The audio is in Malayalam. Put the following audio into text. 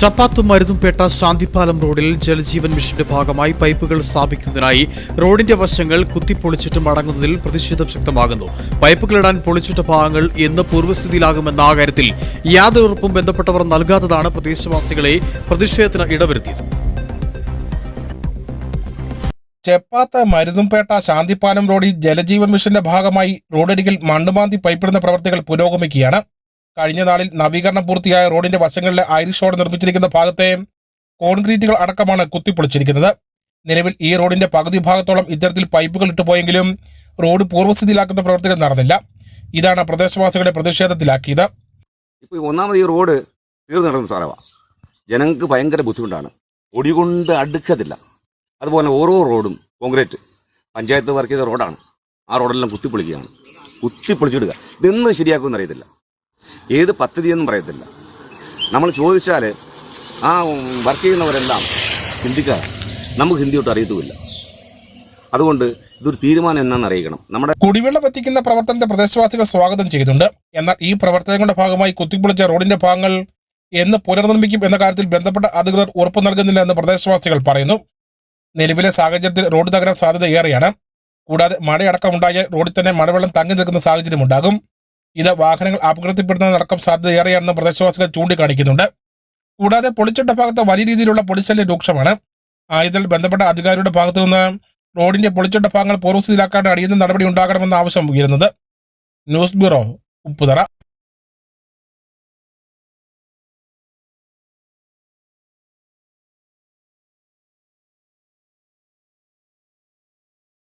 ചപ്പാത്ത് മരുന്നുംപേട്ട ശാന്തിപാലം റോഡിൽ ജലജീവൻ മിഷന്റെ ഭാഗമായി പൈപ്പുകൾ സ്ഥാപിക്കുന്നതിനായി റോഡിന്റെ വശങ്ങൾ കുത്തിപ്പൊളിച്ചിട്ട് മടങ്ങുന്നതിൽ പ്രതിഷേധം ശക്തമാകുന്നു. പൈപ്പുകളിടാൻ പൊളിച്ചിട്ട ഭാഗങ്ങൾ എന്ന് പൂർവസ്ഥിതിയിലാകുമെന്ന ആ കാര്യത്തിൽ യാതൊരു ഉറപ്പും ബന്ധപ്പെട്ടവർ നൽകാത്തതാണ് പ്രദേശവാസികളെ പ്രതിഷേധത്തിന് ഇടവരുത്തിയത്. ചെപ്പാത്ത മരുതുംപേട്ട ശാന്തിപ്പാലം റോഡിൽ ജലജീവൻ മിഷന്റെ ഭാഗമായി റോഡരികിൽ മണ്ണുമാന്തി പൈപ്പിടുന്ന പ്രവർത്തികൾ പുരോഗമിക്കുകയാണ്. കഴിഞ്ഞ നാളിൽ നവീകരണം പൂർത്തിയായ റോഡിന്റെ വശങ്ങളിലെ ഐറിഷ് റോഡ് നിർമ്മിച്ചിരിക്കുന്ന ഭാഗത്തെ കോൺക്രീറ്റുകൾ അടക്കമാണ് കുത്തിപ്പൊളിച്ചിരിക്കുന്നത്. നിലവിൽ ഈ റോഡിന്റെ പകുതി ഭാഗത്തോളം ഇത്തരത്തിൽ പൈപ്പുകൾ ഇട്ടുപോയെങ്കിലും റോഡ് പൂർവസ്ഥിതിയിലാക്കുന്ന പ്രവർത്തികൾ നടന്നില്ല. ഇതാണ് പ്രദേശവാസികളെ പ്രതിഷേധത്തിലാക്കിയത്. ഒന്നാമത് ഈ റോഡ് തീർന്നു നടക്കുന്ന സ്ഥലമാണ് ജനങ്ങൾക്ക് ഭയങ്കര ബുദ്ധിമുട്ടാണ്. ഒടി കൊണ്ട് അടുക്കത്തില്ല. അതുപോലെ ഓരോ റോഡും കോൺക്രീറ്റ്. പഞ്ചായത്ത് വർക്ക് ചെയ്ത റോഡാണ്. ആ റോഡെല്ലാം കുത്തിപ്പൊളിക്കുകയാണ്. കുത്തിപ്പൊളിച്ചിടുക. ഇതെന്ന് ശരിയാക്കുമെന്ന് അറിയത്തില്ല. ഏത് പദ്ധതിയെന്നും പറയത്തില്ല. നമ്മൾ ചോദിച്ചാൽ ആ വർക്ക് ചെയ്യുന്നവരെല്ലാം ഹിന്ദിക്കാർ. നമുക്ക് ഹിന്ദി തൊട്ട് അറിയത്തുമില്ല. അതുകൊണ്ട് ഇതൊരു തീരുമാനം എന്നാന്ന് അറിയിക്കണം. നമ്മുടെ കുടിവെള്ളം എത്തിക്കുന്ന പ്രവർത്തനത്തെ പ്രദേശവാസികൾ സ്വാഗതം ചെയ്തിട്ടുണ്ട് എന്നാൽ ഈ പ്രവർത്തനങ്ങളുടെ ഭാഗമായി കുത്തിപ്പൊളിച്ച റോഡിന്റെ ഭാഗങ്ങൾ എന്ന് പുനർനിർമ്മിക്കും എന്ന കാര്യത്തിൽ ബന്ധപ്പെട്ട അധികൃതർ ഉറപ്പു നൽകുന്നില്ല എന്ന് പ്രദേശവാസികൾ പറയുന്നു. നിലവിലെ സാഹചര്യത്തിൽ റോഡ് തകരാൻ സാധ്യത ഏറെയാണ്. കൂടാതെ മഴയടക്കമുണ്ടായാൽ റോഡിൽ തന്നെ മഴവെള്ളം തങ്ങി നിൽക്കുന്ന സാഹചര്യം ഉണ്ടാകും ഇത് വാഹനങ്ങൾ അപകടത്തിൽപ്പെടുന്നതിനടക്കം സാധ്യത ഏറെയാണെന്ന് പ്രദേശവാസികൾ ചൂണ്ടിക്കാണിക്കുന്നുണ്ട്. കൂടാതെ പൊളിച്ചിട്ട ഭാഗത്ത് വലിയ രീതിയിലുള്ള പൊളിശല്യം രൂക്ഷമാണ്. ആയതിൽ ബന്ധപ്പെട്ട അധികാരിയുടെ ഭാഗത്തു നിന്ന് റോഡിന്റെ പൊളിച്ചിട്ട ഭാഗങ്ങൾ പൂർവസ്ഥിതിയിലാക്കാൻ അടിയുന്ന നടപടി ഉണ്ടാകണമെന്ന ആവശ്യം ഉയരുന്നത്. News bureau Upputhara.